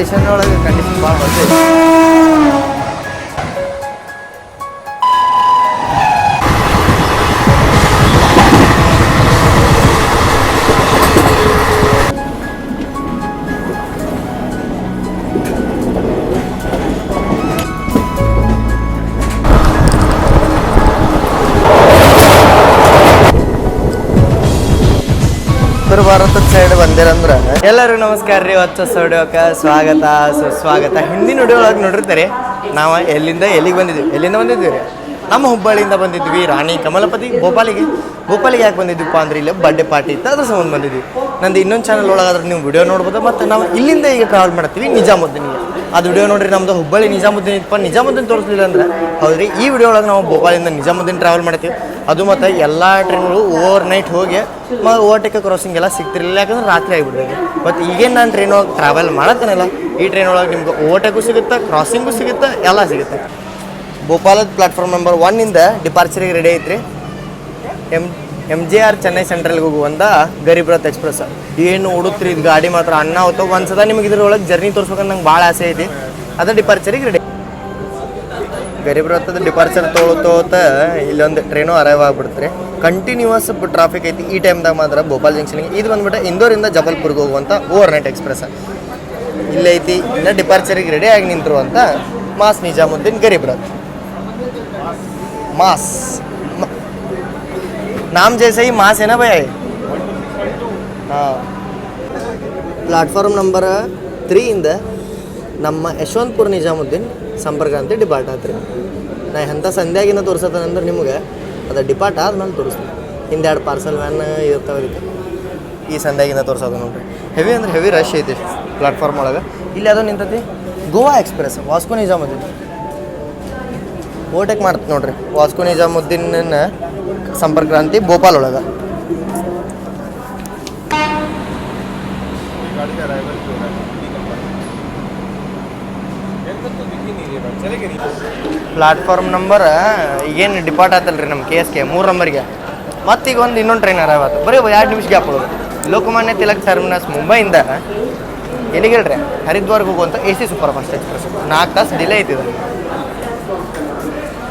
Station ಒಳಗೆ condition ಭಾಳ ಹೊಸ ಉತ್ತರ ಭಾರತದ ಸೈಡ್ ಬಂದಿರಂದ್ರ. ಎಲ್ಲರಿಗೂ ನಮಸ್ಕಾರ ರೀ. ಹೊಚ್ಚ ಸೋಡಿಯೋಕ ಸ್ವಾಗತ. ಸುಸ್ವಾಗತ. ಹಿಂದಿನ ಒಳಗೆ ನೋಡಿರ್ತಾರೆ, ನಾವು ಎಲ್ಲಿಂದ ಎಲ್ಲಿಗೆ ಬಂದಿದ್ವಿ? ಎಲ್ಲಿಂದ ಬಂದಿದ್ವಿ ರೀ? ನಮ್ಮ ಹುಬ್ಬಳ್ಳಿಯಿಂದ ಬಂದಿದ್ವಿ ರಾಣಿ ಕಮಲಪತಿ ಭೋಪಾಲಿಗೆ. ಭೋಪಾಲಿಗೆ ಯಾಕೆ ಬಂದಿದ್ವಿಪ್ಪ ಅಂದ್ರೆ ಇಲ್ಲಿ ಬರ್ಡೇ ಪಾರ್ಟಿ ಇತ್ತು. ಅದ್ರ ಸಂಬಂಧ ಬಂದಿದ್ವಿ. ನಂದು ಇನ್ನೊಂದು ಚಾನಲ್ ಒಳಗಾದ್ರೆ ನೀವು ವಿಡಿಯೋ ನೋಡ್ಬೋದು. ಮತ್ತು ನಾವು ಇಲ್ಲಿಂದ ಈಗ ಟ್ರಾವೆಲ್ ಮಾಡ್ತೀವಿ ನಿಜಾಮುದ್ದೀನಿಗೆ. ಅದು ವಿಡಿಯೋ ನೋಡ್ರಿ, ನಮ್ದು ಹುಬ್ಬಳ್ಳಿ ನಿಜಾಮುದ್ದೀನ್ ಇಪ್ಪ ನಿಜಾಮುದ್ದೀನ್ ತೋರಿಸಲಿಲ್ಲ ಅಂದ್ರೆ, ಹೌದ್ರಿ, ಈ ವಿಡಿಯೋ ಒಳಗೆ ನಾವು ಭೋಪಾಲಿಂದ ನಿಜಾಮುದ್ದೀನ್ ಟ್ರಾವೆಲ್ ಮಾಡ್ತೀವಿ. ಅದು ಮತ್ತು ಎಲ್ಲ ಟ್ರೈನ್ಗಳು ಓವರ್ ನೈಟ್ ಹೋಗಿ ಮತ್ತು ಓವರ್ಟೇಕ್ ಕ್ರಾಸಿಂಗ್ ಎಲ್ಲ ಸಿಗ್ತಿರಲಿಲ್ಲ. ಯಾಕಂದ್ರೆ ರಾತ್ರಿ ಆಗಿಬಿಡ್ಬೇಕು ಬಟ್ ಈಗೇನು ನಾನು ಟ್ರೈನ್ ಒಳಗೆ ಟ್ರಾವೆಲ್ ಮಾಡತ್ತೇನಲ್ಲ ಈ ಟ್ರೈನ್ ಒಳಗೆ ನಿಮ್ಗೆ ಓವರ್ಟೇಕು ಸಿಗುತ್ತೆ ಕ್ರಾಸಿಂಗು ಸಿಗುತ್ತೆ, ಎಲ್ಲ ಸಿಗುತ್ತೆ. ಭೋಪಾಲದ ಪ್ಲಾಟ್ಫಾರ್ಮ್ ನಂಬರ್ ಒನ್ನಿಂದ ಡಿಪಾರ್ಚರಿಗೆ ರೆಡಿ ಐತ್ರಿ. M M G R Chennai ಸೆಂಟ್ರಲ್ಗೆ ಹೋಗುವಂಥ ಗರೀಬ್ರಥ್ ಎಕ್ಸ್ಪ್ರೆಸ್ ಏನು ಹುಡುಕ್ತಿರಿ ಇದು ಗಾಡಿ ಮಾತ್ರ ಅನ್ನ ಹೊತ್ತು ಒಂದ್ಸದ ನಿಮಗೆ ಇದ್ರೊಳಗೆ ಜರ್ನಿ ತೋರಿಸ್ಬೇಕಂತ ನಂಗೆ ಭಾಳ ಆಸೆ ಐತಿ. ಅದು ಡಿಪಾರ್ಚರಿಗೆ ರೆಡಿ ಗರೀಬ್ರಥದ ಡಿಪಾರ್ಚರ್ ತೊಗೊಳ್ತೋತ ಇಲ್ಲೊಂದು ಟ್ರೈನು ಅರೈವ್ ಆಗ್ಬಿಡುತ್ತೆ ಕಂಟಿನ್ಯೂಸ್ ಟ್ರಾಫಿಕ್ ಐತಿ. ಈ ಟೈಮ್ದಾಗ ಮಾತ್ರ ಭೋಪಾಲ್ ಜಂಕ್ಷನ್ಗೆ ಇದು ಬಂದ್ಬಿಟ್ಟು ಇಂದೋರಿಂದ ಜಬಲ್ಪುರ್ಗೆ ಹೋಗುವಂಥ ಓವರ್ ನೈಟ್ ಎಕ್ಸ್ಪ್ರೆಸ್ ಇಲ್ಲೈತಿ ಇನ್ನು ಡಿಪಾರ್ಚರಿಗೆ ರೆಡಿ ಆಗಿ ಅಂತ ಮಾಸ್ ನಿಜಾಮುದ್ದೀನ್ ಗರೀಬ್ರಥ್ ಮಾಸ್. नाम जैसे ही मास है ना भाई ಹಾಂ ಪ್ಲಾಟ್ಫಾರ್ಮ್ ನಂಬರ್ ತ್ರೀಯಿಂದ ನಮ್ಮ ಯಶವಂತಪುರ ನಿಜಾಮುದ್ದೀನ್ ಸಂಪರ್ಕ ಅಂತ ಡಿಪಾರ್ಟ್ ಆತ್ರಿ ನಾ ಎಂಥ ಸಂಧ್ಯಾಗಿನ ತೋರ್ಸತ್ತಂದ್ರೆ ನಿಮಗೆ ಅದು ಡಿಪಾರ್ಟ್ ಆದ್ಮೇಲೆ ತೋರಿಸ್ತೀನಿ ಹಿಂದೆ ಎರಡು ಪಾರ್ಸಲ್ ವ್ಯಾನ್ ಇರ್ತಾವೆ ಅದಕ್ಕೆ ಈ ಸಂಧ್ಯಾಗಿನ ತೋರ್ಸೋದು ನೋಡ್ರಿ ಹೆವಿ ಅಂದ್ರೆ ಹೆವಿ ರಶ್ ಐತಿ ಪ್ಲಾಟ್ಫಾರ್ಮ್ ಒಳಗೆ ಇಲ್ಲಿ ಅದು ನಿಂತತಿ ಗೋವಾ ಎಕ್ಸ್ಪ್ರೆಸ್ ವಾಸ್ಕೋ ನಿಜಾಮುದ್ದೀನ್ ಓಟೆಕ್ ಮಾಡ್ತ ನೋಡ್ರಿ ವಾಸ್ಕೋ ನಿಜಾಮುದ್ದೀನ್ ಸಂಪರ್ಕ ಕ್ರಾಂತಿ ಭೋಪಾಲ್ ಒಳಗೆ. ಪ್ಲಾಟ್ಫಾರ್ಮ್ ನಂಬರ್ ಈಗೇನು ಡಿಪಾರ್ಟ್ ಆತಲ್ರಿ ನಮ್ಮ ಕೆ ಎಸ್ ಕೆ ಮೂರು ನಂಬರ್ಗೆ ಮತ್ತೀಗ ಒಂದು ಇನ್ನೊಂದು ಟ್ರೈನ್ ಆಯ್ತು ಬರೀ ಎರಡು ನಿಮಿಷ ಗ್ಯಾಪ್ ಹೋಗೋದು ಲೋಕಮಾನ್ಯ ತಿಲಕ್ ಟರ್ಮಿನಸ್ ಮುಂಬೈಯಿಂದ ಎಲ್ಲಿಗೆ ಹೇಳ್ರಿ? ಹರಿದ್ವಾರ್ಗೆ ಹೋಗುವಂಥ A C super fast express ನಾಲ್ಕು ತಾಸು ಡಿಲೇ ಐತಿದೆ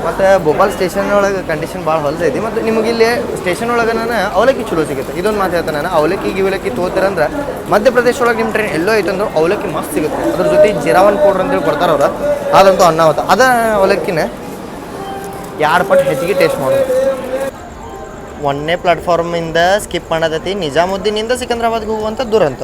ಮತ್ತು ಭೋಪಾಲ್ ಸ್ಟೇಷನ್ ಒಳಗೆ ಕಂಡೀಷನ್ ಭಾಳ ಹೊಲಸೈತಿ ಮತ್ತು ನಿಮಗೆ ಇಲ್ಲಿ ಸ್ಟೇಷನ್ ಒಳಗೆ ನಾನು ಅವಲಕ್ಕಿ ಚಲೋ ಸಿಗುತ್ತೆ. ಇದೊಂದು ಮಾತು ಹೇಳ್ತಾನೆ ನಾನು. ಅವಲಕ್ಕಿ, ಗಿವಲಕ್ಕಿ ತೋತಿರಂದ್ರೆ ಮಧ್ಯಪ್ರದೇಶ ಒಳಗೆ ನಿಮ್ಮ ಟ್ರೈನ್ ಎಲ್ಲೋ ಐತಂದ್ರೆ ಅವಲಕ್ಕಿ ಮಸ್ತ್ ಸಿಗುತ್ತೆ. ಅದ್ರ ಜೊತೆ ಜಿರಾವನ್ ಪೌಡ್ರ್ ಅಂತೇಳಿ ಕೊಡ್ತಾರೆ ಅವ್ರು. ಅದಂತೂ ಅನ್ನಾವತ್ತ ಅದ ಅವಲಕ್ಕಿನ ಎರಡು ಪಟ್ಟು ಹೆಚ್ಚಿಗೆ ಟೇಸ್ಟ್ ಮಾಡೋದು. ಒಂದನೇ ಪ್ಲಾಟ್ಫಾರ್ಮಿಂದ ಸ್ಕಿಪ್ ಮಾಡೋದೈತಿ ನಿಜಾಮುದ್ದೀನಿಂದ ಸಿಕಂದ್ರಾಬಾದ್ಗೆ ಹೋಗುವಂಥ ಅಂತ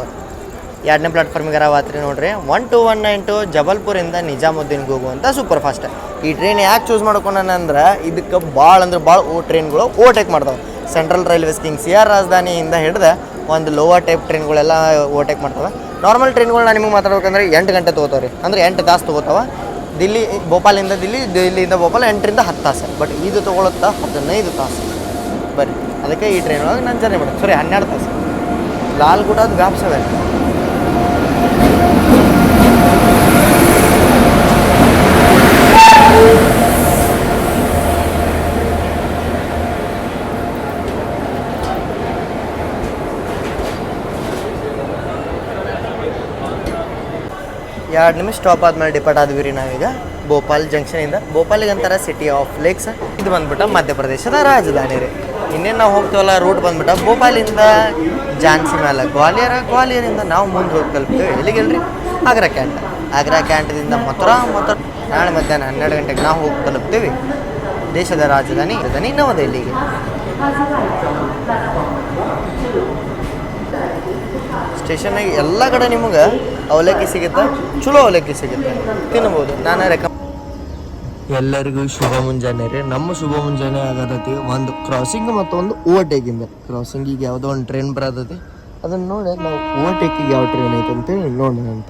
ಎರಡನೇ ಪ್ಲಾಟ್ಫಾರ್ಮಿಗೆ ರಾತ್ರಿ ನೋಡ್ರಿ. One two one nine two ಜಬಲ್ಪುರಿಂದ ನಿಜಾಮುದ್ದೀನ್ಗೆ ಹೋಗುವಂಥ ಸೂಪರ್ ಫಾಸ್ಟ್ ಈ ಟ್ರೈನ್ ಯಾಕೆ ಚೂಸ್ ಮಾಡ್ಕೊಂಡಂದ್ರೆ ಇದಕ್ಕೆ ಭಾಳ ಅಂದ್ರೆ ಭಾಳ ಓ ಟ್ರೈನ್ಗಳು ಓವರ್ಟೇಕ್ ಮಾಡ್ತಾವೆ. Central railways king C R ರಾಜಧಾನಿಯಿಂದ ಹಿಡಿದು ಒಂದು ಲೋವರ್ ಟೈಪ್ ಟ್ರೈನ್ಗಳೆಲ್ಲ ಓವರ್ಟೇಕ್ ಮಾಡ್ತಾವೆ. ನಾರ್ಮಲ್ ಟ್ರೈನ್ಗಳು ನಾನು ನಿಮಗೆ ಮಾತಾಡ್ಬೇಕಂದ್ರೆ ಎಂಟು ಗಂಟೆ ತೊಗೋತಾವ್ರಿ. ಅಂದರೆ ಅಂದ್ರೆ ಎಂಟು ತಾಸು ತೊಗೋತಾವೆ. ದಿಲ್ಲಿ, ಭೋಪಾಲಿಂದ ದಿಲ್ಲಿ, ದಿಲ್ಲಿಯಿಂದ ಭೋಪಾಲ್ ಎಂಟರಿಂದ ಹತ್ತು ತಾಸು. ಬಟ್ ಇದು ತೊಗೊಳುತ್ತಾ ಹದಿನೈದು ತಾಸು. ಬರ್ರಿ. ಅದಕ್ಕೆ ಈ ಟ್ರೈನ್ ಒಳಗೆ ನಾನು ಜರ್ನಿ ಮಾಡೋದು ಸರಿ ಹನ್ನೆರಡು ತಾಸು. ಲಾಲ್ಗುಡದ ಅದು ಸೆವೆನ್ ಎರಡು ನಿಮಿಷ ಸ್ಟಾಪ್ ಆದ್ಮೇಲೆ ಡಿಪಾರ್ಟ್ ಆದ್ವಿ ರೀ ನಾವೀಗ ಭೋಪಾಲ್ ಜಂಕ್ಷನಿಂದ ಭೋಪಾಲಿಗೆ ಅಂತಾರೆ ಸಿಟಿ ಆಫ್ ಲೇಕ್ಸ್ ಇದು ಬಂದ್ಬಿಟ್ಟು ಮಧ್ಯಪ್ರದೇಶದ ರಾಜಧಾನಿ ರೀ. ಇನ್ನೇನು ನಾವು ಹೋಗ್ತೇವಲ್ಲ ರೂಟ್ ಬಂದ್ಬಿಟ್ಟು ಭೋಪಾಲಿಂದ ಝಾನ್ಸಿ ಮೇಲೆ ಗ್ವಾಲಿಯರ, ಗ್ವಾಲಿಯರಿಂದ ನಾವು ಮುಂದೆ ಹೋಗಿ ತಲುಪ್ತೀವಿ. ಎಲ್ಲಿಗೆ ಹೇಳ್ರಿ ಆಗ್ರಾ ಕ್ಯಾಂಟ್. ಆಗ್ರಾ ಕ್ಯಾಂಟದಿಂದ ಮಥುರಾ ಮಥುರಾ. ನಾಳೆ ಮಧ್ಯಾಹ್ನ ಹನ್ನೆರಡು ಗಂಟೆಗೆ ನಾವು ಹೋಗಿ ತಲುಪ್ತೀವಿ. ದೇಶದ ರಾಜಧಾನಿ ರಾಜಧಾನಿ ನವದೆಹಲಿಗೆ. ಸ್ಟೇಷನ್ನಾಗ ಎಲ್ಲ ಕಡೆ ನಿಮಗೆ ಅವಲಕ್ಕಿ ಸಿಗುತ್ತೆ? ಚಲೋ ಅವಲಕ್ಕಿ ಸಿಗುತ್ತೆ. ತಿನ್ಬೋದು. ನಾನು ರೆಕ ಎಲ್ಲರಿಗೂ ಶುಭ ಮುಂಜಾನೆ ರೀ. ನಮ್ಮ ಶುಭ ಮುಂಜಾನೆ ಆಗತೈತಿ. ಒಂದು ಕ್ರಾಸಿಂಗ್ ಮತ್ತು ಒಂದು ಓವರ್ಟೇಕಿಂದ ಕ್ರಾಸಿಂಗಿಗೆ ಯಾವುದೋ ಒಂದು ಟ್ರೈನ್ ಬರತೈತಿ. ಅದನ್ನು ನೋಡಿ ನಾವು ಓವರ್ಟೇಕಿಗೆ ಯಾವ ಟ್ರೈನ್ ಐತೆ ಅಂತೇಳಿ ನೋಡೋಣ ಅಂತ.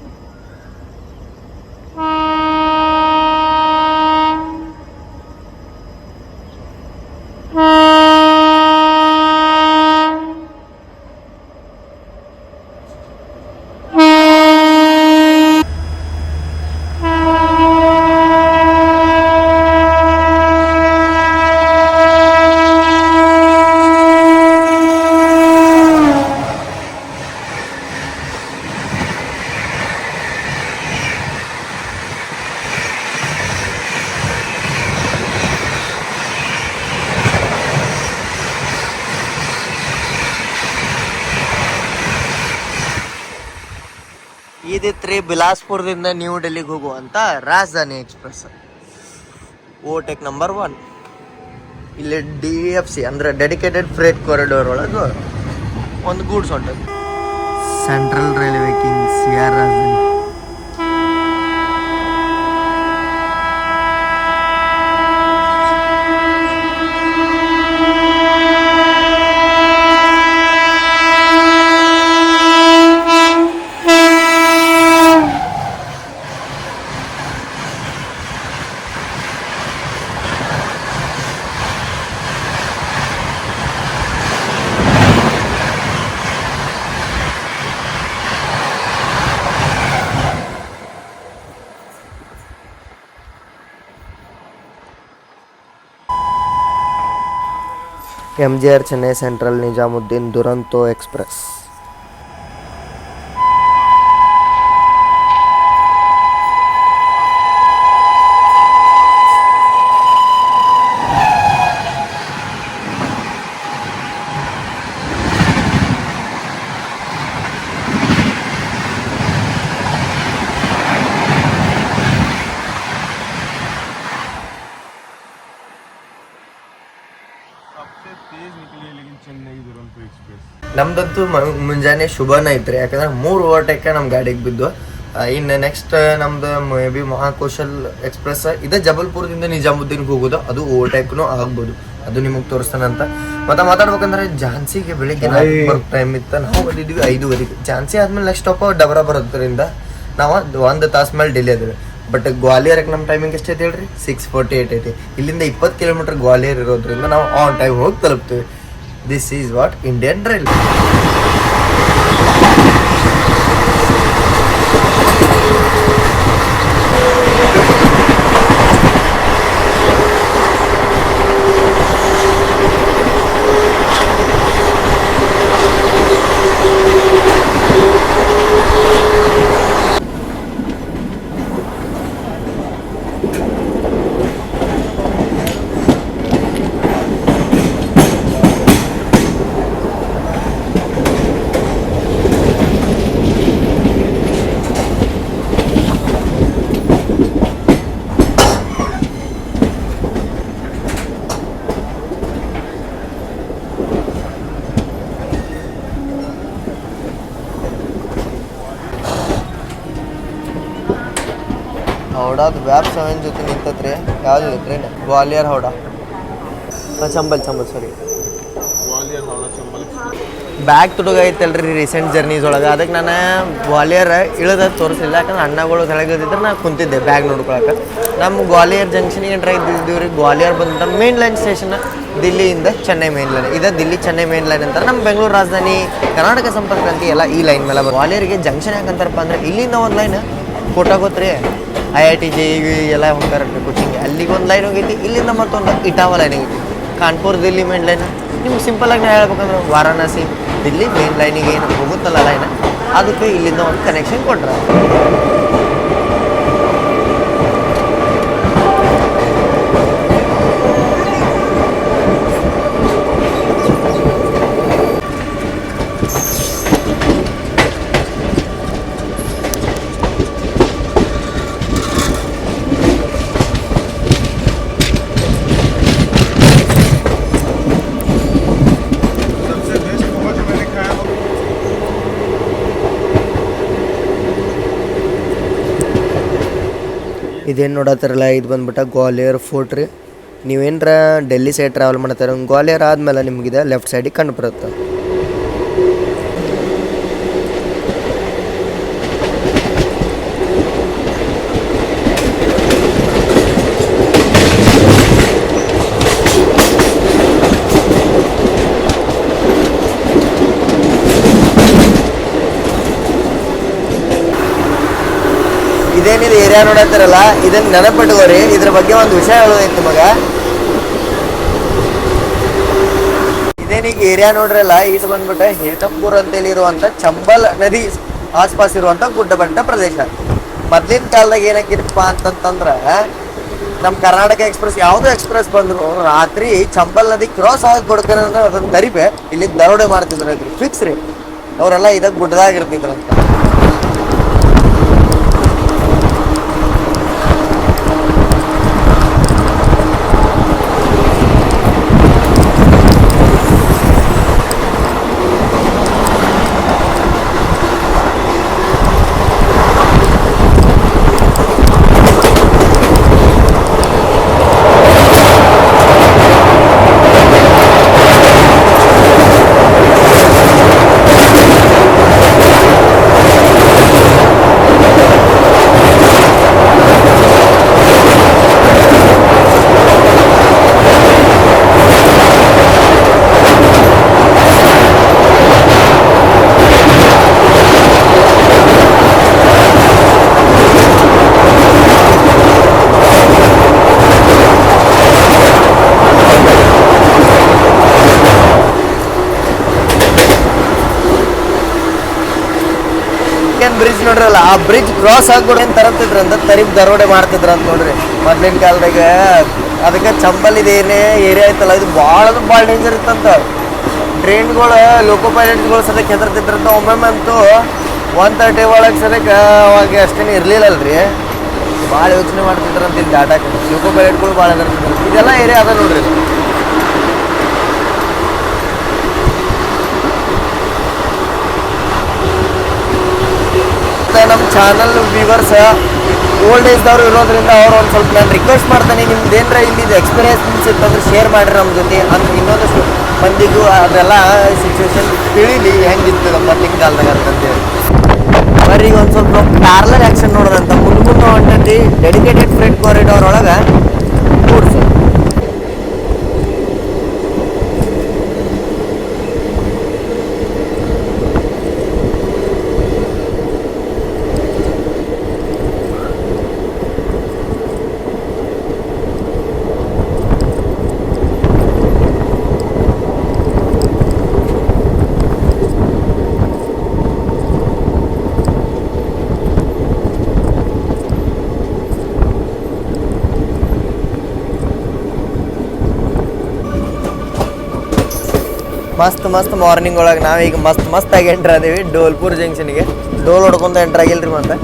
ಇದಿತ್ರಿ ಬಿಲಾಸ್ಪುರದಿಂದ ನ್ಯೂ ಡೆಲ್ಲಿಗೆ ಹೋಗುವಂತ Rajdhani express. Overtake number one. ಇಲ್ಲಿ ಡಿ ಎಫ್ ಸಿ ಅಂದ್ರೆ ಡೆಡಿಕೇಟೆಡ್ ಫ್ರೇಟ್ ಕಾರಿಡೋರ್ ಒಳಗೆ ಒಂದು ಗೂಡ್ಸ್ ಹೊಂಟದ ಸೆಂಟ್ರಲ್ ರೈಲ್ವೆ ಕಿಂಗ್ಸ್ ಯಾರ Rajdhani M G R Chennai central Nizamuddin ನಮ್ದಂತೂ ಮುಂಜಾನೆ ಶುಭನ ಐತ್ರಿ ಯಾಕಂದ್ರೆ ಮೂರು ಓವರ್ಟೇಕ ನಮ್ಮ ಗಾಡಿಗೆ ಬಿದ್ದು ಇನ್ನ ನೆಕ್ಸ್ಟ್ ನಮ್ದು ಮೇ ಬಿ ಮಹಾಕೌಶಲ್ ಎಕ್ಸ್ಪ್ರೆಸ್ ಇದೇ ಜಬಲ್ಪುರದಿಂದ ನಿಜಾಮುದ್ದೀನ್ಗೆ ಹೋಗೋದು ಅದು ಓವರ್ಟೇಕ್ನು ಆಗ್ಬೋದು. ಅದು ನಿಮಗೆ ತೋರಿಸ್ತಾನಂತ ಮತ್ತೆ ಮಾತಾಡ್ಬೇಕಂದ್ರೆ ಝಾನ್ಸಿಗೆ ಬೆಳಿಗ್ಗೆ ನಾಲ್ಕು ಟೈಮ್ ಇತ್ತು. ನಾವು ಬಂದಿದ್ವಿ ಐದುವರೆಗೆ. ಝಾನ್ಸಿ ಆದ್ಮೇಲೆ ನೆಕ್ಸ್ಟ್ ಸ್ಟಾಪ್ ಡಬರ ಬರೋದ್ರಿಂದ ನಾವು ಒಂದು ತಾಸು ಮೇಲೆ ಡಿಲೇ ಅದೇವೆ ಬಟ್ ಗ್ವಾಲಿಯರ್ಗೆ ನಮ್ಮ ಟೈಮಿಂಗ್ ಎಷ್ಟೈತೆ ಹೇಳ್ರಿ? ಸಿಕ್ಸ್ ಫೋರ್ಟಿ ಏಟ್ ಐತಿ. ಇಲ್ಲಿಂದ ಇಪ್ಪತ್ತು ಕಿಲೋಮೀಟರ್ ಗ್ವಾಲಿಯರ್ ಇರೋದ್ರಿಂದ ನಾವು ಆನ್ ಟೈಮ್ ಹೋಗಿ ತಲುಪ್ತೀವಿ. This is what Indian railway ಹೌಡಾದ ವ್ಯಾಪ್ ಸೆವೆನ್ ಜೊತೆ ನಿಂತತ್ರಿ. ಯಾವ್ದು train Gwalior Howrah? Chambal Chambal sorry bag ತುಡುಗೈತಲ್ರಿ recent journeys ಒಳಗೆ. ಅದಕ್ಕೆ ನಾನು ಗ್ವಾಲಿಯರ್ ಇಳದ ತೋರಿಸಿಲ್ಲ. ಯಾಕಂದ್ರೆ ಅಣ್ಣಗಳು ಕೆಳಗಿದ್ರೆ ನಾನು ಕುಂತಿದ್ದೆ ಬ್ಯಾಗ್ ನೋಡ್ಕೊಳಕ್ಕೆ ನಮ್ಮ ಗ್ವಾಲಿಯರ್ ಜಂಕ್ಷನಿಗೆ ಎಂಟ್ರ್ ಇದ್ದಿದ್ದೀವಿ ರೀ ಗ್ವಾಲಿಯರ್ ಬಂದ ಮೇನ್ ಲೈನ್ ಸ್ಟೇಷನ್ ದಿಲ್ಲಿಯಿಂದ ಚೆನ್ನೈ ಮೇನ್ ಲೈನ್ ಇದೇ ದಿಲ್ಲಿ ಚೆನ್ನೈ ಮೇನ್ ಲೈನ್ ಅಂತಾರೆ ನಮ್ಮ ಬೆಂಗಳೂರು ರಾಜಧಾನಿ ಕರ್ನಾಟಕ ಸಂಪರ್ಕ ಅಂತ ಎಲ್ಲ ಈ ಲೈನ್ ಮೇಲೆ ಗ್ವಾಲಿಯರ್ಗೆ ಜಂಕ್ಷನ್ ಯಾಕಂತಾರಪ್ಪ ಅಂದ್ರೆ ಇಲ್ಲಿಂದ ಒಂದು ಲೈನ್ ಕೊಟ್ಟಾಗೋತ್ರಿ ಐ ಐ ಟಿ ಜೆ ಎಲ್ಲ ಹೋಗ್ತಾರೆ ಕೋಚಿಂಗ್ ಅಲ್ಲಿಗೆ ಒಂದು ಲೈನ್ ಹೋಗೈತಿ, ಇಲ್ಲಿಂದ ಮತ್ತೊಂದು ಇಟಾವ ಲೈನ್ ಹೋಗೈತಿ. ಕಾನ್ಪುರ್, ದಿಲ್ಲಿ ಮೇನ್ ಲೈನ್ ನಿಮ್ಗೆ ಸಿಂಪಲ್ ಆಗಿ ನಾ ಹೇಳ್ಬೇಕಂದ್ರೆ ವಾರಾಣಸಿ, ದಿಲ್ಲಿ ಮೇನ್ ಲೈನಿಗೆ ಏನು ಹೋಗುತ್ತಲ್ಲ ಲೈನ್ ಅದಕ್ಕೆ ಇಲ್ಲಿಂದ ಒಂದು ಕನೆಕ್ಷನ್ ಕೊಟ್ರ. ಇದೇನು ನೋಡತ್ತಾರಲ್ಲ ಇದು ಬಂದ್ಬಿಟ್ಟು ಗ್ವಾಲಿಯರ್ ಫೋರ್ಟ್ ರೀ. ನೀವೇನರ ಡೆಲ್ಲಿ ಸೈಡ್ ಟ್ರಾವೆಲ್ ಮಾಡ್ತಾರೆ ಗ್ವಾಲಿಯರ್ ಆದ್ಮೇಲೆ ನಿಮಗಿದೆ ಲೆಫ್ಟ್ ಸೈಡಿಗೆ ಕಂಡು ಬರುತ್ತೆ ಇದೇನಿದೆ ಏರಿಯಾ ನೋಡತ್ತಾರಲ್ಲ ಇದನ್ನ ನೆನಪಿಟ್ಕೋರಿ ಇದ್ರ ಬಗ್ಗೆ ಒಂದು ವಿಷಯ ಹೇಳೋದೈತಿ ನಿಮಗ ಇದೇನೀಗ ಏರಿಯಾ ನೋಡ್ರಲ್ಲ ಇದು ಬಂದ್ಬಿಟ್ಟು ಹೇತಂಪುರ್ ಅಂತೇಳಿ ಇರುವಂತ ಚಂಬಲ್ ನದಿ ಆಸ್ಪಾಸ್ ಇರುವಂತ ಗುಡ್ಡ ಬಂಟ ಪ್ರದೇಶ. ಮೊದ್ಲಿನ ಕಾಲದಾಗ ಏನಾಗಿತ್ತಪ್ಪ ಅಂತಂತಂದ್ರ ನಮ್ಮ ಕರ್ನಾಟಕ ಎಕ್ಸ್ಪ್ರೆಸ್ ಯಾವ್ದು ಎಕ್ಸ್ಪ್ರೆಸ್ ಬಂದ್ರು, ರಾತ್ರಿ ಚಂಬಲ್ ನದಿ ಕ್ರಾಸ್ ಆಗಿ ಕೊಡ್ಕೊಂಡ್ರೆ ಅದನ್ನ ತರಿಪೆ ಇಲ್ಲಿ ದರೋಡೆ ಮಾಡ್ತಿದ್ರು ಫಿಕ್ಸ್ ರೀ. ಅವರೆಲ್ಲ ಇದಾಗ ಗುಡ್ಡದಾಗ ಇರ್ತಿದ್ರಂತ. ಅಲ್ಲ, ಆ ಬ್ರಿಡ್ಜ್ ಕ್ರಾಸ್ ಆಗ್ಬಿಡ ಏನು ಅಂತ ತರಿಬ್ ದರೋಡೆ ಮಾಡ್ತಿದ್ರಂತ ನೋಡ್ರಿ. ಮೊದ್ಲಿನ ಕಾಲದಾಗ ಅದಕ್ಕೆ ಚಂಬಲ್ ಏನೇ ಏರಿಯಾ ಐತಲ್ಲ ಇದು ಭಾಳ ಅಂದ್ರೆ ಭಾಳ ಡೇಂಜರ್ ಇತ್ತಂತ. ಟ್ರೈನ್ಗಳು ಲೋಕೋ ಪೈಲಟ್ಸ್ಗಳು ಸದ್ಯಕ್ಕೆ ಹೆದರ್ತಿದ್ರಂತ ಒಮ್ಮೊಮ್ಮೆ ಅಂತೂ ಒನ್ ತರ್ಟಿ ಒಳಗೆ ಸದ್ಯಕ್ಕೆ ಅವಾಗ ಅಷ್ಟೇನು ಇರಲಿಲ್ಲಲ್ರಿ. ಭಾಳ ಯೋಚನೆ ಮಾಡ್ತಿದ್ರಂತ ಇಲ್ಲಿ ಡಾಟಾ ಲೋಕೋ ಪೈಲಟ್ಗಳು ಭಾಳ ಹೆದರ್ತಿದ್ರು. ಇದೆಲ್ಲ ಏರಿಯಾ ಅದ ನೋಡ್ರಿ. ನಮ್ಮ ಚಾನಲ್ ವ್ಯೂವರ್ಸ್ ಓಲ್ಡ್ ಏಜ್ದವ್ರು ಇರೋದ್ರಿಂದ ಅವ್ರು ಒಂದು ಸ್ವಲ್ಪ ನಾನು ರಿಕ್ವೆಸ್ಟ್ ಮಾಡ್ತಾನೆ. ನಿಮ್ದು ಏನರ ಇಲ್ಲಿ ಎಕ್ಸ್ಪೀರಿಯನ್ಸ್ ಇತ್ತಂದ್ರೆ ಶೇರ್ ಮಾಡಿರಿ ನಮ್ಮ ಜೊತೆ. ಅಂದ್ರೆ ಇನ್ನೊಂದಷ್ಟು ಮಂದಿಗೂ ಅದೆಲ್ಲ ಸಿಚುವೇಶನ್ ತಿಳಿಲಿ ಹೆಂಗಿತ್ತು ನಮ್ಮ ಮೊದಲಿನ ಕಾಲದಾಗ ಅಂತಂತೇಳಿ ಬರ್ರಿ ಒಂದು ಸ್ವಲ್ಪ ಪ್ಯಾರ್ಲರ್ ಆ್ಯಕ್ಷನ್ ನೋಡೋದಂತ ಮುಂದೆ ಮುಂದೆ ಹೊಂಟೈತಿ ಡೆಡಿಕೇಟೆಡ್ ಫ್ರೆಂಡ್ ಕಾರಿಡಾರ್ ಒಳಗೆ ಮಸ್ತ್ ಮಸ್ತ್ ಮಾರ್ನಿಂಗ್ ಒಳಗೆ ನಾವೀಗ ಮಸ್ತ್ ಮಸ್ತ್ ಆಗಿ ಎಂಟ್ರ್ ಅದೀವಿ ಡೋಲ್ಪುರ್ ಜಂಕ್ಷನ್ಗೆ ಡೋಲ್ ಹೊಡ್ಕೊಂತ ಎಂಟ್ರ್ ಆಗಿಲ್ರಿ ಮತ್ತೆ.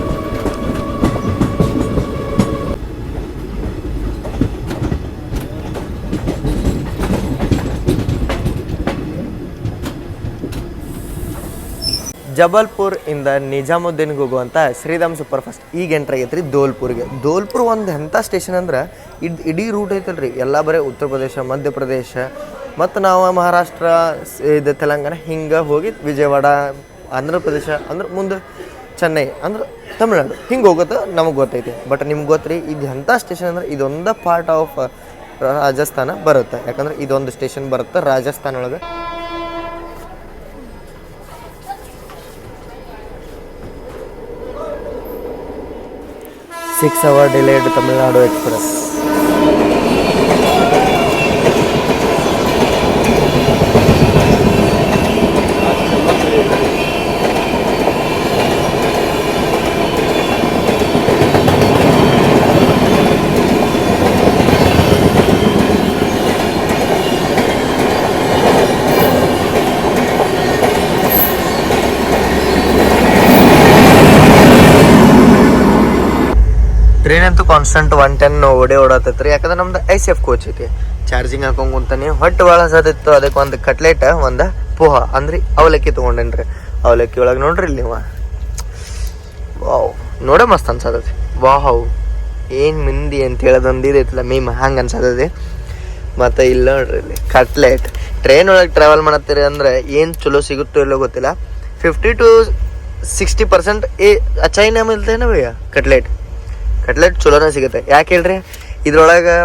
ಜಬಲ್ಪುರ್ ಇಂದ ನಿಜಾಮುದ್ದೀನ್ಗೆ ಹೋಗುವಂಥ ಶ್ರೀಧಾಮ್ ಸೂಪರ್ ಫಾಸ್ಟ್ ಈಗ ಎಂಟ್ರ್ ರೀ ದೋಲ್ಪುರ್ಗೆ ದೋಲ್ಪುರ್ ಒಂದು ಎಂಥ ಸ್ಟೇಷನ್ ಅಂದ್ರೆ ಇಡ್ ಇಡೀ ರೂಟ್ ಐತಲ್ರಿ. ಎಲ್ಲ ಬರೀ ಉತ್ತರ ಪ್ರದೇಶ ಮಧ್ಯಪ್ರದೇಶ ಮತ್ತು ನಾವು ಮಹಾರಾಷ್ಟ್ರ ಇದು ತೆಲಂಗಾಣ ಹಿಂಗೆ ಹೋಗಿ ವಿಜಯವಾಡ, ಆಂಧ್ರ ಪ್ರದೇಶ, ಅಂದ್ರೆ ಮುಂದೆ ಚೆನ್ನೈ, ಅಂದ್ರೆ ತಮಿಳ್ನಾಡು ಹಿಂಗೆ ಹೋಗುತ್ತೆ ನಮಗೆ ಗೊತ್ತೈತಿ. ಬಟ್ ನಿಮ್ಗೆ ಗೊತ್ತ್ರಿ ಇದು ಎಂಥ ಸ್ಟೇಷನ್ ಅಂದ್ರೆ ಇದೊಂದು ಪಾರ್ಟ್ ಆಫ್ ರಾಜಸ್ಥಾನ ಬರುತ್ತೆ. ಯಾಕಂದ್ರೆ ಇದೊಂದು ಸ್ಟೇಷನ್ ಬರುತ್ತೆ ರಾಜಸ್ಥಾನ ಒಳಗೆ. Six hour delayed Tamil Nadu express train ಅಂತೂ ಕಾನ್ಸ್ಟೆಂಟ್ ಒನ್ ಟೆನ್ ಓಡೇ ಓಡಾತೈತ್ರಿ ಯಾಕಂದ್ರೆ ನಮ್ದು ಐ ಸಿ ಎಫ್ ಕೋಚ್ ಐತಿ. ಚಾರ್ಜಿಂಗ್ ಹಾಕೊಂಡ್ ಕುಂತಾನೆ. ಹೊಟ್ಟೆ ಭಾಳ ಸದಿತ್ತು ಅದಕ್ಕೆ ಒಂದು ಕಟ್ಲೆಟ್ ಒಂದು ಪೋಹ. ಅಂದ್ರೆ ಅವಲಕ್ಕಿ ತೊಗೊಂಡೇನ್ರಿ. ಅವಲಕ್ಕಿ ಒಳಗೆ ನೋಡ್ರಿ ಇಲ್ಲಿ ನೀವು ವಾವ್. ನೋಡೇ ಮಸ್ತ್ ಅನ್ಸತೈತಿ. ವಾವ್. ಏನು ಮಿಂದಿ ಅಂತ ಹೇಳೋದೊಂದು ಇದೈತಲ್ಲ ಮೀಮ್ ಹಂಗೆ ಅನ್ಸತೈತಿ. ಮತ್ತು ಇಲ್ಲ ನೋಡ್ರಿ ಇಲ್ಲಿ ಕಟ್ಲೆಟ್ ಟ್ರೈನ್ ಒಳಗೆ ಟ್ರಾವೆಲ್ ಮಾಡತ್ತೀರಿ ಅಂದ್ರೆ ಏನು ಚಲೋ ಸಿಗುತ್ತೋ ಇಲ್ಲೋ ಗೊತ್ತಿಲ್ಲ. ಫಿಫ್ಟಿ ಟು ಸಿಕ್ಸ್ಟಿ ಪರ್ಸೆಂಟ್ ಏ ಚೈನಾ ಮಿಲ್ತೇನೆ ಭಯ್ಯ? ಕಟ್ಲೆಟ್ ಕಟ್ಲೆಟ್ ಚಲೋನೇ ಸಿಗುತ್ತೆ. ಯಾಕೆ ಹೇಳ್ರಿ? ಇದ್ರೊಳಗೆ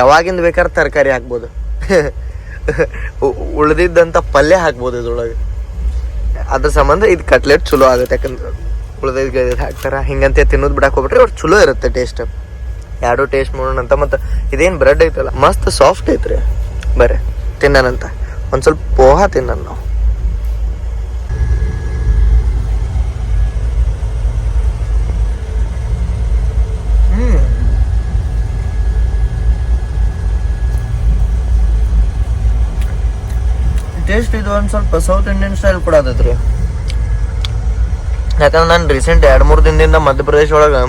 ಯಾವಾಗಿಂದ ಬೇಕಾದ್ರೆ ತರಕಾರಿ ಹಾಕ್ಬೋದು. ಉಳ್ದಿದ್ದಂಥ ಪಲ್ಯ ಹಾಕ್ಬೋದು ಇದ್ರೊಳಗೆ. ಅದ್ರ ಸಂಬಂಧ ಇದು ಕಟ್ಲೆಟ್ ಚಲೋ ಆಗುತ್ತೆ. ಯಾಕಂದ್ರೆ ಉಳ್ದಿದ್ದು ಹಾಕ್ತಾರ. ಹಿಂಗಂತ ತಿನ್ನೋದು ಬಿಡಕ್ಕೆ ಹೋಗ್ಬಿಟ್ರೆ ಅವ್ರು ಚಲೋ ಇರುತ್ತೆ ಟೇಸ್ಟ್ ಎರಡು ಟೇಸ್ಟ್ ಮಾಡೋಣ ಅಂತ. ಮತ್ತು ಇದೇನು ಬ್ರೆಡ್ ಐತಲ್ಲ? ಮಸ್ತ್ ಸಾಫ್ಟ್ ಐತ್ರಿ. ಬರ್ರಿ ತಿನ್ನನಂತ ಒಂದು ಸ್ವಲ್ಪ ಪೋಹ ತಿನ್ನೋಣ ನಾವು. ಟೇಸ್ಟ್ ಇದು ಒಂದು ಸ್ವಲ್ಪ ಸೌತ್ ಇಂಡಿಯನ್ ಸ್ಟೈಲ್ ಕೂಡ ಆತೈತ್ರಿ ಯಾಕಂದ್ರೆ ನಾನು ರೀಸೆಂಟ್ ಎರಡು ಮೂರು ದಿನದಿಂದ ಮಧ್ಯಪ್ರದೇಶ ಒಳಗೆ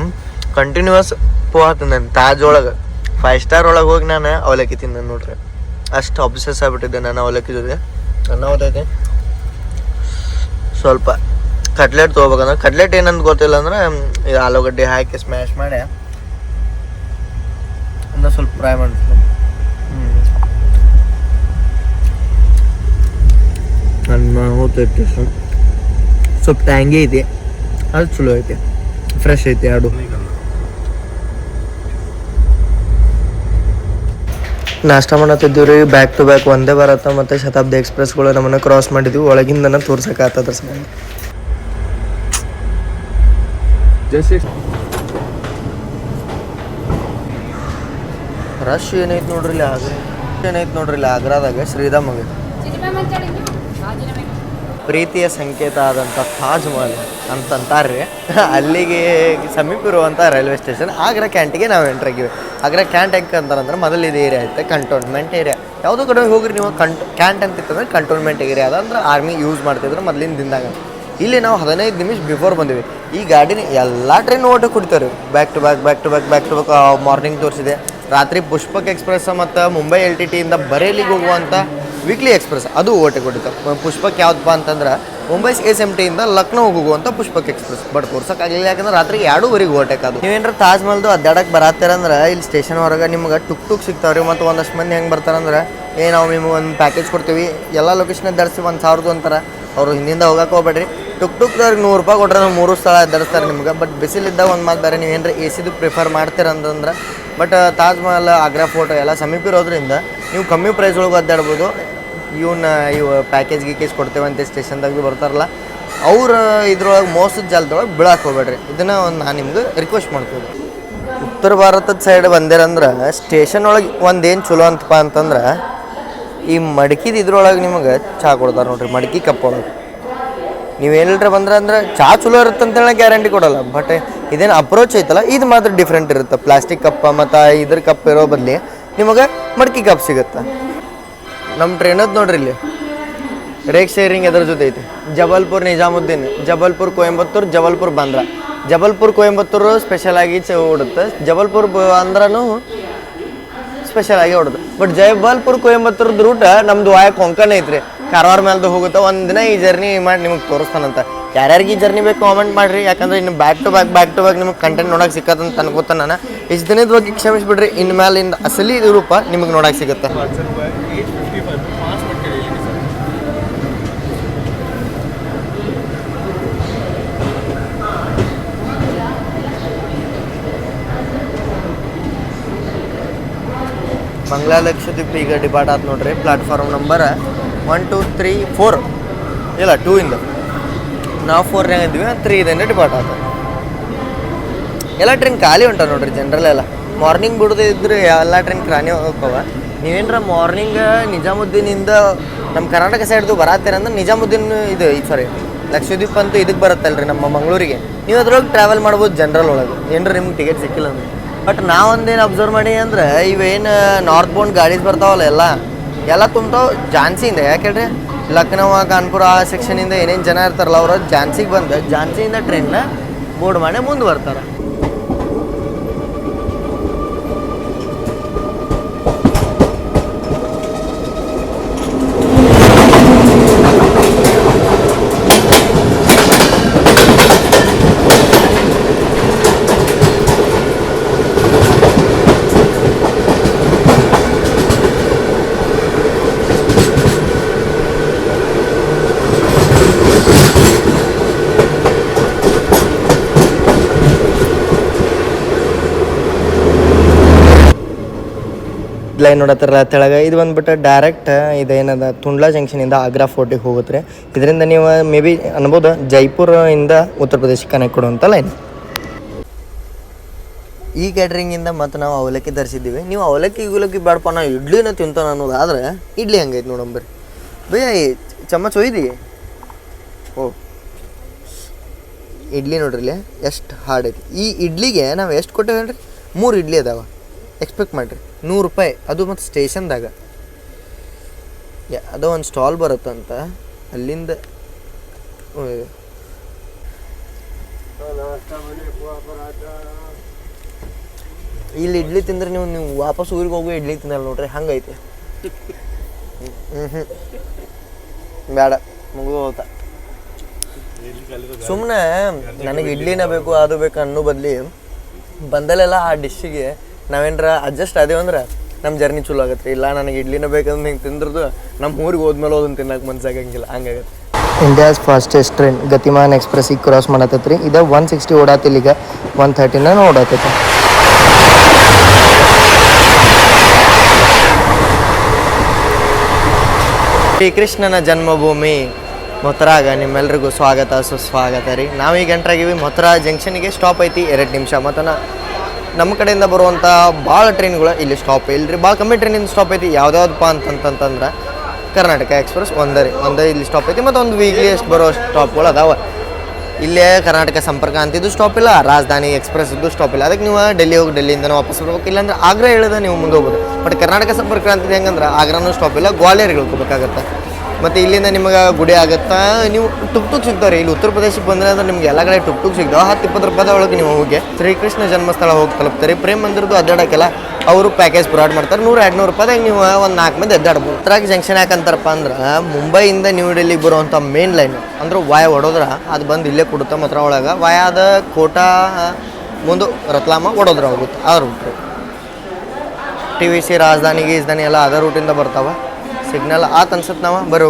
ಕಂಟಿನ್ಯೂಸ್ ಪೋಹಾ ತಿಂದೇನೆ ತಾಜ್ ಒಳಗೆ. ಫೈವ್ ಸ್ಟಾರ್ ಒಳಗೆ ಹೋಗಿ ನಾನು ಅವಲಕ್ಕಿ ತಿಂದೆ ನೋಡ್ರಿ. ಅಷ್ಟು ಅಬ್ಸೆಸ್ ಆಗಿಬಿಟ್ಟಿದ್ದೆ ನಾನು ಅವಲಕ್ಕಿ ಜೊತೆ. ಅನ್ನ ಓದೈತೆ ಸ್ವಲ್ಪ ಕಟ್ಲೆಟ್ ತೊಗೋಬೇಕಂದ್ರೆ ಕಟ್ಲೆಟ್ ಏನಂತ ಗೊತ್ತಿಲ್ಲ ಅಂದ್ರೆ ಇದು ಆಲೂಗಡ್ಡೆ ಹಾಕಿ ಸ್ಮ್ಯಾಶ್ ಮಾಡಿ ಅಂದ್ರೆ ಸ್ವಲ್ಪ ಫ್ರೈ ಮಾಡ್ತೀನಿ ಹ್ಞೂ ಅನ್ನ ಹೋಗ್ತೈತಿ ಸ್ವಲ್ಪ ಟ್ಯಾಂಗಿ ಐತಿ. ಅದು ಚಲೋ ಐತಿ. ಫ್ರೆಶ್ ಐತಿ ಎರಡು. ನಾಷ್ಟ ಮಾಡತ್ತಿದ್ದೀವಿ ರೀ ಬ್ಯಾಕ್ ಟು ಬ್ಯಾಕ್ ಒಂದೇ ಬರತ್ತ ಮತ್ತು ಶತಾಬ್ದಿ ಎಕ್ಸ್ಪ್ರೆಸ್ಗಳು ನಮ್ಮನ್ನು ಕ್ರಾಸ್ ಮಾಡಿದ್ವಿ. ಒಳಗಿಂದನ ತೋರ್ಸಕ್ಕೆ ಆತದ್ರ ಸಂಬಂಧ जैसे ರಶ್ ಏನೈತಿ ನೋಡ್ರಿ ಇಲ್ಲಿ ಆಗ್ರಾ ಏನೈತಿ ನೋಡ್ರಿ ಇಲ್ಲಿ ಆಗ್ರಾದಾಗ ಶ್ರೀಧಾಮಗೆ ಪ್ರೀತಿಯ ಸಂಕೇತ ಆದಂಥ ತಾಜ್ ಮಹಲ್ ಅಂತಂತಾರೆ ಅಲ್ಲಿಗೆ ಸಮೀಪ ಇರುವಂಥ ರೈಲ್ವೆ ಸ್ಟೇಷನ್, ಆಗ್ರಾ ಕ್ಯಾಂಟಿಗೆ ನಾವು ಎಂಟ್ರ್ ಆಗಿವೆ. ಆಗ್ರಾ ಕ್ಯಾಂಟ್ ಹೆಂಗೆ ಅಂತಾರಂದ್ರೆ ಮೊದಲು ಇದು ಏರಿಯಾ ಐತೆ ಕಂಟೋನ್ಮೆಂಟ್ ಏರಿಯಾ. ಯಾವುದೋ ಕಡೆ ಹೋಗ್ರಿ ನೀವು ಕಂಟ್ ಕ್ಯಾಂಟ್ ಅಂತ ಇತ್ತಂದ್ರೆ ಕಂಟೋನ್ಮೆಂಟ್ ಏರಿಯಾ ಅದ, ಅಂದ್ರೆ ಆರ್ಮಿ ಯೂಸ್ ಮಾಡ್ತಿದ್ರು ಮೊದಲಿನ ದಿನದಾಗ. ಇಲ್ಲಿ ನಾವು ಹದಿನೈದು ನಿಮಿಷ ಬಿಫೋರ್ ಬಂದಿವಿ. ಈ ಗಾಡಿನ ಎಲ್ಲ ಟ್ರೈನ್ ಓಟ ಕುಡಿತಾರೆ back to back back to back back to back morning ತೋರಿಸಿದೆ. ರಾತ್ರಿ ಪುಷ್ಪಕ್ ಎಕ್ಸ್ಪ್ರೆಸ್ ಮತ್ತು ಮುಂಬೈ ಎಲ್ ಟಿ ಟಿಯಿಂದ ಬರೇಲಿಗೆ ಹೋಗುವಂಥ ವೀಕ್ಲಿ ಎಕ್ಸ್ಪ್ರೆಸ್ ಅದು ಓಟೆ ಕೊಟ್ಟಿತ್ತು ಪುಷ್ಪಕ್ ಯಾವ್ದಪ್ಪ ಅಂತಂದ್ರೆ ಮುಂಬೈ ಎಸ್ ಎಂ ಟಿಯಿಂದ ಲಕ್ನೋ ಹೋಗುವಂಥ ಪುಷ್ಪಕ್ ಎಕ್ಸ್ಪ್ರೆಸ್ ಬಟ್ ತೋರ್ಸೋಕ್ಕಾಗಲಿಲ್ಲ ಯಾಕಂದ್ರೆ ರಾತ್ರಿ ಎರಡೂವರೆಗೆ ಓಟೆಕ್ ಅದು ನೀವೇನ್ರ ತಾಜ್ ಮಹಲ್ದು ಅಡ್ಡಾಡಕ್ಕೆ ಬರತ್ತೀರಂದ್ರೆ, ಇಲ್ಲಿ ಸ್ಟೇಷನ್ ಹೊರಗೆ ನಿಮ್ಗೆ ಟುಕ್ ಟುಕ್ ಸಿಗ್ತಾವ್ರಿ, ಮತ್ತು ಒಂದಷ್ಟು ಮಂದಿ ಹೆಂಗೆ ಬರ್ತಾರಂದ್ರೆ, ಏ, ನಾವು ನಿಮ್ಗೆ ಒಂದು ಪ್ಯಾಕೇಜ್ ಕೊಡ್ತೀವಿ. ಎಲ್ಲ ಲೊಕೇಶನ್ ಅಡ್ಡಾಡಿಸಿ ಒಂದು ಸಾವಿರದ್ದು ಅಂತಾರೆ ಅವರು ಹಿಂದಿಂದ ಹೋಗಕ್ಕೆ ಹೋಗ್ಬೇಡ್ರಿ. ಟುಕ್ ಟುಕ್ದವ್ರಿಗೆ ನೂರು ರೂಪಾಯಿ ಕೊಟ್ಟರೆ ನಾವು ಮೂರು ಸ್ಥಳ ಧರಿಸ್ತಾರೆ ನಿಮ್ಗೆ. ಬಟ್ ಬಿಸಿಲಿದ್ದಾಗ ಒಂದು ಮಾತು ಬೇರೆ ನೀವು ಏನಾರ ಎ ಸಿದು ಪ್ರಿಫರ್ ಮಾಡ್ತೀರಂತಂದ್ರೆ ಬಟ್ ತಾಜ್ ಮಹಲ್ ಆಗ್ರಾ ಫೋಟೋ ಎಲ್ಲ ಸಮೀಪ ಇರೋದ್ರಿಂದ, ನೀವು ಕಮ್ಮಿ ಪ್ರೈಸ್ ಒಳಗೆ ಅಡ್ಡಾಡ್ಬೋದು. ಇವನ್ನ ಇವ ಪ್ಯಾಕೇಜ್ ಗೀಕೇಜ್ ಕೊಡ್ತೇವೆ ಅಂತ ಸ್ಟೇಷನ್ದಾಗ ಬರ್ತಾರಲ್ಲ, ಅವ್ರ ಇದ್ರೊಳಗೆ ಮೋಸದ ಜಾಲದೊಳಗೆ ಬೀಳಕ್ಕೆ ಹೋಗ್ಬೇಡ್ರಿ. ಇದನ್ನು ಒಂದು ನಾನು ನಿಮ್ಗೆ ರಿಕ್ವೆಸ್ಟ್ ಮಾಡ್ತೀನಿ ಉತ್ತರ ಭಾರತದ ಸೈಡ್ ಬಂದಿರಂದ್ರೆ ಸ್ಟೇಷನ್ ಒಳಗೆ ಒಂದೇನು ಚಲೋ ಅಂತಪ್ಪ ಅಂತಂದ್ರೆ, ಈ ಮಡಕಿದ ಇದ್ರೊಳಗೆ ನಿಮಗೆ ಚಹಾ ಕೊಡ್ತಾರೆ ನೋಡ್ರಿ, ಮಡಕಿ ಕಪ್ ಒಳಗೆ. ನೀವು ಏನಿಲ್ರ ಬಂದ್ರೆ ಅಂದ್ರೆ ಚಹಾ ಚಲೋ ಇರುತ್ತೆ ಅಂತೇಳಿ ಗ್ಯಾರಂಟಿ ಕೊಡಲ್ಲ ಬಟ್ ಇದೇನು ಅಪ್ರೋಚ್ ಐತಲ್ಲ, ಇದು ಮಾತ್ರ ಡಿಫ್ರೆಂಟ್ ಇರುತ್ತೆ. ಪ್ಲಾಸ್ಟಿಕ್ ಕಪ್ಪ ಮತ್ತು ಇದ್ರ ಕಪ್ ಇರೋ ಬದಲಿ ನಿಮಗೆ ಮಡಕಿ ಕಪ್ ಸಿಗುತ್ತೆ. ನಮ್ಮ ಟ್ರೈನದ್ ನೋಡ್ರಿ ಇಲ್ಲಿ. ರೇಕ್ ಶೇರಿಂಗ್ ಎದ್ರ ಜೊತೆ ಐತಿ. ಜಬಲ್ಪುರ್ ನಿಜಾಮುದ್ದೀನ್, ಜಬಲ್ಪುರ್ ಕೊಯಂಬತ್ತೂರು, ಜಬಲ್ಪುರ್ ಬಂದ್ರ. ಜಬಲ್ಪುರ್ ಕೊಯಂಬತ್ತೂರು ಸ್ಪೆಷಲ್ ಆಗಿ ಓಡುತ್ತೆ. ಜಬಲ್ಪುರ್ ಬಾಂದ್ರಾನು ಸ್ಪೆಷಲ್ ಆಗಿ ಓಡುತ್ತೆ. ಬಟ್ ಜಬಲ್ಪುರ್ ಕೊಯಂಬತ್ತೂರದ ರೂಟ್ ನಮ್ದು ವಾಯ ಕೊಂಕಣ ಐತ್ರಿ. ಕಾರವಾರ ಮೇಲೆ ಹೋಗುತ್ತೆ. ಒಂದಿನ ದಿನ ಈ ಜರ್ನಿ ಮಾಡಿ ನಿಮಗೆ ತೋರಿಸ್ತಾನಂತ. ಯಾರ್ಯಾರಿಗೆ ಈ ಜರ್ನಿ ಬೇಕು ಕಾಮೆಂಟ್ ಮಾಡಿರಿ. ಯಾಕಂದ್ರೆ ಇನ್ನು back to back back to back ನಿಮಗೆ ಕಂಟೆಂಟ್ ನೋಡೋಕೆ ಸಿಕ್ಕತ್ತಂತ ಅನ್ಕೋತ ನಾನು. ಇಷ್ಟು ದಿನದ ಬಗ್ಗೆ ಕ್ಷಮಿಸ್ಬಿಡ್ರಿ. ಇನ್ನು ಮೇಲಿಂದ ಅಸಲಿ ರೂಪ ನಿಮಗೆ ನೋಡಕ್ಕೆ ಸಿಗುತ್ತೆ. ಮಂಗಳಾ ಲಕ್ಷದ್ವೀಪ ಈಗ ಡಿಪಾರ್ಟ್ ಆಯ್ತು ನೋಡ್ರಿ. Platform number one two three four ಇಲ್ಲ ಟೂ ಇಂದ. ನಾವು ಫೋರ್ನಾಗ ಇದ್ವಿ ತ್ರೀ ಇದರಿಂದ ಡಿಪಾರ್ಟ್ ಆತ. ಎಲ್ಲ ಟ್ರೈನ್ ಖಾಲಿ ಉಂಟ ನೋಡ್ರಿ ಜನರಲ್ ಎಲ್ಲ. ಮಾರ್ನಿಂಗ್ ಬಿಡೋದಿದ್ರೆ ಎಲ್ಲ ಟ್ರೈನ್ ಖಾಲಿ ಹೋಗ್ತವ. ನೀವೇನ್ರ ಮಾರ್ನಿಂಗ್ ನಿಜಾಮುದ್ದೀನಿಂದ ನಮ್ಮ ಕರ್ನಾಟಕ ಸೈಡ್ದು ಬರತ್ತೀರಂದ್ರೆ ನಿಜಾಮುದ್ದೀನ್ ಇದು ಸಾರಿ ಲಕ್ಷದ್ವೀಪ್ ಅಂತೂ ಇದಕ್ಕೆ ಬರುತ್ತಲ್ರಿ ನಮ್ಮ ಮಂಗಳೂರಿಗೆ. ನೀವು ಅದ್ರೊಳಗೆ ಟ್ರಾವೆಲ್ ಮಾಡ್ಬೋದು ಜನರಲ್ ಒಳಗೆ. ಏನರ ನಿಮ್ಗೆ ಟಿಕೆಟ್ ಸಿಕ್ಕಿಲ್ಲ ಅಂದ್ರೆ. ಬಟ್ ನಾವೊಂದೇನು ಅಬ್ಸರ್ವ್ ಮಾಡಿ ಅಂದ್ರೆ ಇವೇನು ನಾರ್ತ್ ಬೌಂಡ್ ಗಾಡೀಸ್ ಬರ್ತಾವಲ್ಲ ಎಲ್ಲ ಎಲ್ಲ ತುಂಬ್ತಾವ ಝಾನ್ಸಿಯಿಂದ ಯಾಕೆ ಹೇಳ್ರಿ? ಲಕ್ನೋ ಕಾನ್ಪುರ ಆ ಸೆಕ್ಷನಿಂದ ಏನೇನು ಜನ ಇರ್ತಾರಲ್ಲ ಅವರು ಝಾನ್ಸಿಗೆ ಬಂದು ಝಾನ್ಸಿಯಿಂದ ಟ್ರೈನ್ನ ಬೋರ್ಡ್ ಮಾಡಿ ಮುಂದೆ ಬರ್ತಾರೆ. ಲೈನ್ ನೋಡತ್ತಾರಲ್ಲ ತೆಳಗೆ? ಇದು ಬಂದ್ಬಿಟ್ಟು ಡೈರೆಕ್ಟ್ ಇದೇನದ ತುಂಡ್ಲಾ ಜಂಕ್ಷನಿಂದ ಆಗ್ರಾ ಫೋರ್ಟಿಗೆ ಹೋಗುತ್ತೆ ಇದರಿಂದ ನೀವು ಮೇ ಬಿ ಅನ್ಬೋದು ಜೈಪುರ ಇಂದ ಉತ್ತರ ಪ್ರದೇಶಕ್ಕೆ ಕನೆಕ್ಟ್ ಕೊಡುವಂಥ ಲೈನ್ ಈ ಕ್ಯಾಟ್ರಿಂಗಿಂದ ಮತ್ತು ನಾವು ಅವಲಕ್ಕಿ ತರಿಸಿದ್ದೀವಿ ನೀವು ಅವಲಕ್ಕಿ ಗಿಲಕ್ಕಿ ಬೇಡಪ್ಪ ನಾವು ಇಡ್ಲಿನ ತಿಂತಾನ ಅನ್ನೋದಾದ್ರೆ ಇಡ್ಲಿ ಹಂಗೈತೆ ನೋಡಂಬರಿ ಭಯ್ಯ ಈ ಚಮಚ ಒಯ್ದಿ? ಓ. ಇಡ್ಲಿ ನೋಡ್ರಿ ಎಷ್ಟು ಹಾರ್ಡ್ ಐತಿ. ಈ ಇಡ್ಲಿಗೆ ನಾವು ಎಷ್ಟು ಕೊಟ್ಟೇವೆ ಹೇಳ್ರಿ? ಮೂರು ಇಡ್ಲಿ ಅದಾವ. ಎಕ್ಸ್ಪೆಕ್ಟ್ ಮಾಡಿರಿ. ನೂರು ರೂಪಾಯಿ. ಅದು ಮತ್ತು ಸ್ಟೇಷನ್ದಾಗ. ಅದು ಒಂದು ಸ್ಟಾಲ್ ಬರುತ್ತಂತ. ಅಲ್ಲಿಂದ. ಇಲ್ಲಿ ಇಡ್ಲಿ ತಿಂದ್ರೆ ನೀವು ನೀವು ವಾಪಸ್ ಊರಿಗೆ ಹೋಗಿ ಇಡ್ಲಿ ತಿನ್ನಲ್ಲ ನೋಡ್ರಿ, ಹಂಗೈತೆ. ಹ್ಞೂ ಹ್ಞೂ ಬೇಡ, ಮುಗಿದು ಹೋಗ್ತಾ. ಸುಮ್ಮನೆ ನನಗೆ ಇಡ್ಲಿನ ಬೇಕು, ಅದು ಬೇಕು ಅನ್ನೋ ಬದ್ಲಿ ಬಂದಲೆಲ್ಲ ಆ ಡಿಶ್ಶಿಗೆ ನಾವೇನ್ರ ಅಡ್ಜಸ್ಟ್ ಅದೇವಂದ್ರೆ ನಮ್ಮ ಜರ್ನಿ ಚಲೋ ಆಗತ್ತೆ ಇಲ್ಲ ನನಗೆ ಇಡ್ಲಿನ ಬೇಕಂದ್ರೆ ಹಿಂಗೆ ತಿಂದ್ರದು ನಮ್ಮ ಊರಿಗೆ ಹೋದ್ಮೇಲೆ ಹೋದನ್ ತಿನ್ನಕ್ಕೆ ಮನ್ಸಾಗಂಗಿಲ್ಲ ಹಂಗಾಗತ್ತೆ India's fastest train Gatimaan express ಈಗ ಕ್ರಾಸ್ ಮಾಡತ್ತೈತ್ರಿ. ಇದು ಒನ್ ಸಿಕ್ಸ್ಟಿ ಓಡಾತಿಲ್ಲ ಈಗ ಒನ್ ಥರ್ಟಿನ ಓಡಾತೈತೆ. ಶ್ರೀಕೃಷ್ಣನ ಜನ್ಮಭೂಮಿ ಮೊತ್ತರಾಗ ನಿಮ್ಮೆಲ್ರಿಗೂ ಸ್ವಾಗತ ಸುಸ್ವಾಗತ ರೀ. ನಾವೀಗ ಎಂಟ್ರಾಗಿವಿ ಮೊತ್ತರಾ ಜಂಕ್ಷನ್ಗೆ ಸ್ಟಾಪ್ ಐತಿ ಎರಡು ನಿಮಿಷ. ಮತ್ತು ನಾ ನಮ್ಮ ಕಡೆಯಿಂದ ಬರುವಂಥ ಭಾಳ ಟ್ರೈನ್ಗಳು ಇಲ್ಲಿ ಸ್ಟಾಪ್ ಇಲ್ರಿ, ಭಾಳ ಕಮ್ಮಿ ಟ್ರೈನಿಂದ ಸ್ಟಾಪ್ ಐತಿ. ಯಾವ್ದಾವ್ದಪ್ಪ ಅಂತಂತಂದ್ರೆ ಕರ್ನಾಟಕ ಎಕ್ಸ್ಪ್ರೆಸ್ ಒಂದೇ ರೀ. ಒಂದೇ ಇಲ್ಲಿ ಸ್ಟಾಪ್ ಐತಿ ಮತ್ತು ಒಂದು ವೀಕ್ಲಿ ಎಷ್ಟು ಬರೋ ಸ್ಟಾಪ್ಗಳು ಅದಾವ. ಇಲ್ಲೇ ಕರ್ನಾಟಕ ಸಂಪರ್ಕ ಅಂತಿದ್ದು ಸ್ಟಾಪ್ ಇಲ್ಲ. ರಾಜಧಾನಿ ಎಕ್ಸ್ಪ್ರೆಸ್ ಇದ್ದು ಸ್ಟಾಪ್ ಇಲ್ಲ. ಅದಕ್ಕೆ ನೀವು ಡೆಲ್ಲಿ ಹೋಗಿ ಡೆಲ್ಲಿಯಿಂದ ವಾಪಸ್ ಬರ್ಬೇಕು. ಇಲ್ಲಾಂದ್ರೆ ಆಗ್ರಾ ಹೇಳಿದ ನೀವು ಮುಂದೆ ಹೋಗ್ಬೋದು. ಬಟ್ ಕರ್ನಾಟಕ ಸಂಪರ್ಕ ಅಂತಿದ್ದು ಹೆಂಗಂದ್ರೆ ಆಗ್ರಾನು ಸ್ಟಾಪ್ ಇಲ್ಲ. ಗ್ವಾಲಿಯರ್ಗೆ ಹೋಗ್ಬೇಕಾಗತ್ತೆ. ಮತ್ತು ಇಲ್ಲಿಂದ ನಿಮಗೆ ಗುಡಿ ಆಗುತ್ತಾ? ನೀವು ಟುಕ್ ಟುಕ್ ಸಿಗ್ತಾವ್ರಿ ಇಲ್ಲಿ ಉತ್ತರ ಪ್ರದೇಶಕ್ಕೆ ಬಂದ್ರೆ ಅಂದ್ರೆ ನಿಮ್ಗೆ ಎಲ್ಲ ಕಡೆ ಟುಕ್ ಟುಕ್ ಸಿಗ್ತಾವೆ. ಹತ್ತು ಇಪ್ಪತ್ತು ರೂಪಾಯಿ ಒಳಗೆ ನೀವು ಹೋಗಿ ಶ್ರೀಕೃಷ್ಣ ಜನ್ಮಸ್ಥಳ ಹೋಗಿ ತಲುಪ್ತಾರೆ. ಪ್ರೇಮ್ ಮಂದಿರದ್ದು ಅಡ್ಡಾಡಕ್ಕೆಲ್ಲ ಅವರು ಪ್ಯಾಕೇಜ್ ಪ್ರೊವೈಡ್ ಮಾಡ್ತಾರೆ. ನೂರು ಎರಡು ನೂರು ರೂಪಾಯಿದಾಗ ನೀವು ಒಂದು ನಾಲ್ಕು ಮಂದಿ ಅಡ್ಡಾಡ್ಬೋದು. ಉತ್ತರಾಗಿ ಜಂಕ್ಷನ್ ಯಾಕಂತಾರಪ್ಪ ಅಂದ್ರೆ ಮುಂಬೈಯಿಂದ ನ್ಯೂ ಡೆಲ್ಲಿಗೆ ಬರುವಂಥ ಮೇನ್ ಲೈನ್ ಅಂದ್ರೆ ವಾಯ ಹೊಡೋದ್ರ ಅದು ಬಂದು ಇಲ್ಲೇ ಕೊಡುತ್ತೆ ಮಾತ್ರ ಒಳಗೆ ವಾಯಾದ ಕೋಟಾ, ಮುಂದೆ ರತ್ಲಾಮ ಒಡೋದ್ರ ಹೋಗುತ್ತೆ. ಆ ರೂಟ್ ಟಿ ವಿ ಸಿ ರಾಜಧಾನಿ, ಗೀಜಧಾನಿ ಎಲ್ಲ ಅದೇ ರೂಟಿಂದ ಬರ್ತಾವ. ಸಿಗ್ನಲ್ ಆತ ಅನ್ಸುತ್ತೆ ನಾವು ಬರೀ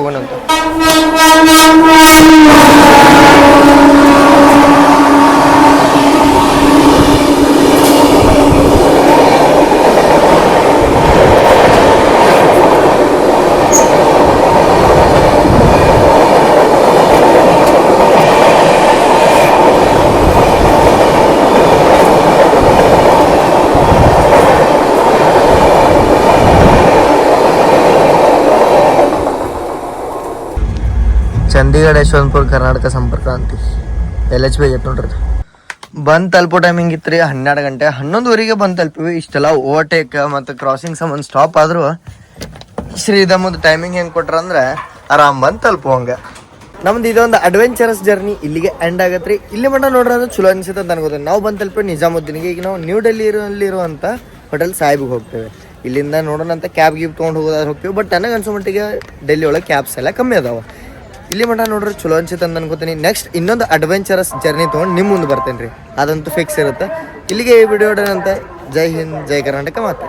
ಚಂಡೀಗಢ ಯಶವಂತಪುರ ಕರ್ನಾಟಕ ಸಂಪರ್ಕ ಅಂತಿ ಎಲ್ ಎಚ್ ಬಿ ಐತೆ ನೋಡ್ರಿ ಬಂದು ತಲುಪೋ ಟೈಮಿಂಗ್ ಇತ್ತು ರೀ ಹನ್ನೆರಡು ಗಂಟೆ. ಹನ್ನೊಂದುವರೆಗೆ ಬಂದು ತಲುಪಿವಿ. ಇಷ್ಟೆಲ್ಲ ಓವರ್ಟೇಕ್ ಮತ್ತು ಕ್ರಾಸಿಂಗ್ ಸಂಬಂಧ ಸ್ಟಾಪ್ ಆದರೂ ಶ್ರೀಧಮದ ಟೈಮಿಂಗ್ ಹೆಂಗೆ ಕೊಟ್ರ ಅಂದ್ರೆ ಆರಾಮ್ ಬಂದು ತಲುಪುವಂಗ ನಮ್ದು ಇದೊಂದು ಅಡ್ವೆಂಚರಸ್ ಜರ್ನಿ ಇಲ್ಲಿಗೆ ಎಂಡ್ ಆಗತ್ತೆ ರೀ ಇಲ್ಲಿ ಮಟ್ಟ ನೋಡ್ರಿ ಅಂದ್ರೆ ಚಲೋ ಅನಿಸುತ್ತೆ ಅಂತ ಅನ್ಕೋತೀನಿ ನಾವು ಬಂದು ತಲುಪಿ ನಿಜಾಮುದ್ದೀನಿಗೆ. ಈಗ ನಾವು ನ್ಯೂ ಇರುವಂಥ ಹೋಟೆಲ್ ಸಾಹೇಬಿಗೆ ಹೋಗ್ತೇವೆ. ಇಲ್ಲಿಂದ ನೋಡೋಣ ಅಂತ ಕ್ಯಾಬ್ ಗೀಬ್ ತೊಗೊಂಡು ಹೋಗೋದಾದ್ರೆ ಹೋಗ್ತೀವಿ. ಬಟ್ ನನಗೆ ಅನ್ಸೋ ಮಟ್ಟಿಗೆ ಡೆಲ್ಲಿ ಒಳಗೆ ಕ್ಯಾಬ್ಸ್ ಎಲ್ಲ ಕಮ್ಮಿ ಅದಾವ. ಇಲ್ಲಿ ಮಟ್ಟ ನೋಡ್ರಿ ಚಲೋ ಅನ್ಸುತ್ತೆ ಅಂತ ಅನ್ಕೋತೀನಿ. ನೆಕ್ಸ್ಟ್ ಇನ್ನೊಂದು ಅಡ್ವೆಂಚರಸ್ ಜರ್ನಿ ತೊಗೊಂಡು ನಿಮ್ಮ ಮುಂದೆ ಬರ್ತೇನೆ ರೀ ಅದಂತೂ ಫಿಕ್ಸ್ ಇರುತ್ತೆ. ಇಲ್ಲಿಗೆ ಈ ವಿಡಿಯೋ ಅಂತ ಜೈ ಹಿಂದ್, ಜೈ ಕರ್ನಾಟಕ ಮಾತು.